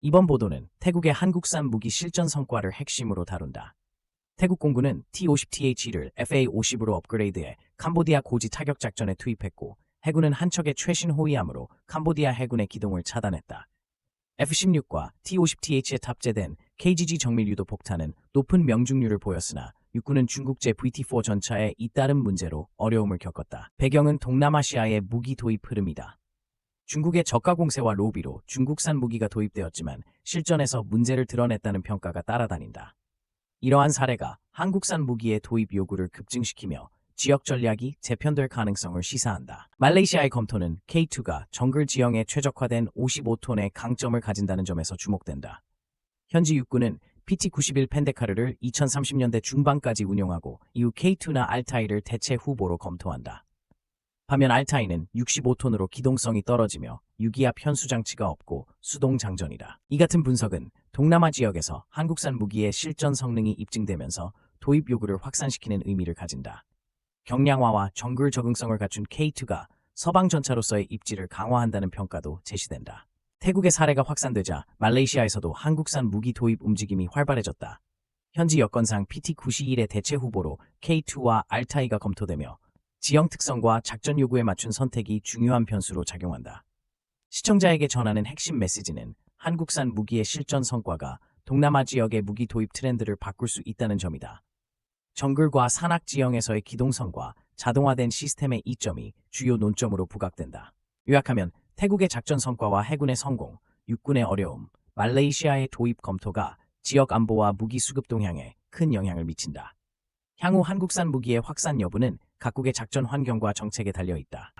이번 보도는 태국의 한국산 무기 실전 성과를 핵심으로 다룬다. 태국 공군은 T-50TH를 FA-50으로 업그레이드해 캄보디아 고지 타격 작전에 투입했고 해군은 한 척의 최신 호위함으로 캄보디아 해군의 기동을 차단했다. F-16과 T-50TH에 탑재된 KGG 정밀 유도 폭탄은 높은 명중률을 보였으나 육군은 중국제 VT-4 전차에 잇따른 문제로 어려움을 겪었다. 배경은 동남아시아의 무기 도입 흐름이다. 중국의 저가 공세와 로비로 중국산 무기가 도입되었지만 실전에서 문제를 드러냈다는 평가가 따라다닌다. 이러한 사례가 한국산 무기의 도입 요구를 급증시키며 지역 전략이 재편될 가능성을 시사한다. 말레이시아의 검토는 K2가 정글 지형에 최적화된 55톤의 강점을 가진다는 점에서 주목된다. 현지 육군은 PT-91 펜데카르를 2030년대 중반까지 운용하고 이후 K2나 알타이를 대체 후보로 검토한다. 반면 알타이는 65톤으로 기동성이 떨어지며 유기압 현수 장치가 없고 수동 장전이다. 이 같은 분석은 동남아 지역에서 한국산 무기의 실전 성능이 입증되면서 도입 요구를 확산시키는 의미를 가진다. 경량화와 정글 적응성을 갖춘 K2가 서방 전차로서의 입지를 강화한다는 평가도 제시된다. 태국의 사례가 확산되자 말레이시아에서도 한국산 무기 도입 움직임이 활발해졌다. 현지 여건상 PT-91의 대체 후보로 K2와 알타이가 검토되며 지형 특성과 작전 요구에 맞춘 선택이 중요한 변수로 작용한다. 시청자에게 전하는 핵심 메시지는 한국산 무기의 실전 성과가 동남아 지역의 무기 도입 트렌드를 바꿀 수 있다는 점이다. 정글과 산악 지형에서의 기동성과 자동화된 시스템의 이점이 주요 논점으로 부각된다. 요약하면 태국의 작전 성과와 해군의 성공, 육군의 어려움, 말레이시아의 도입 검토가 지역 안보와 무기 수급 동향에 큰 영향을 미친다. 향후 한국산 무기의 확산 여부는 각국의 작전 환경과 정책에 달려 있다.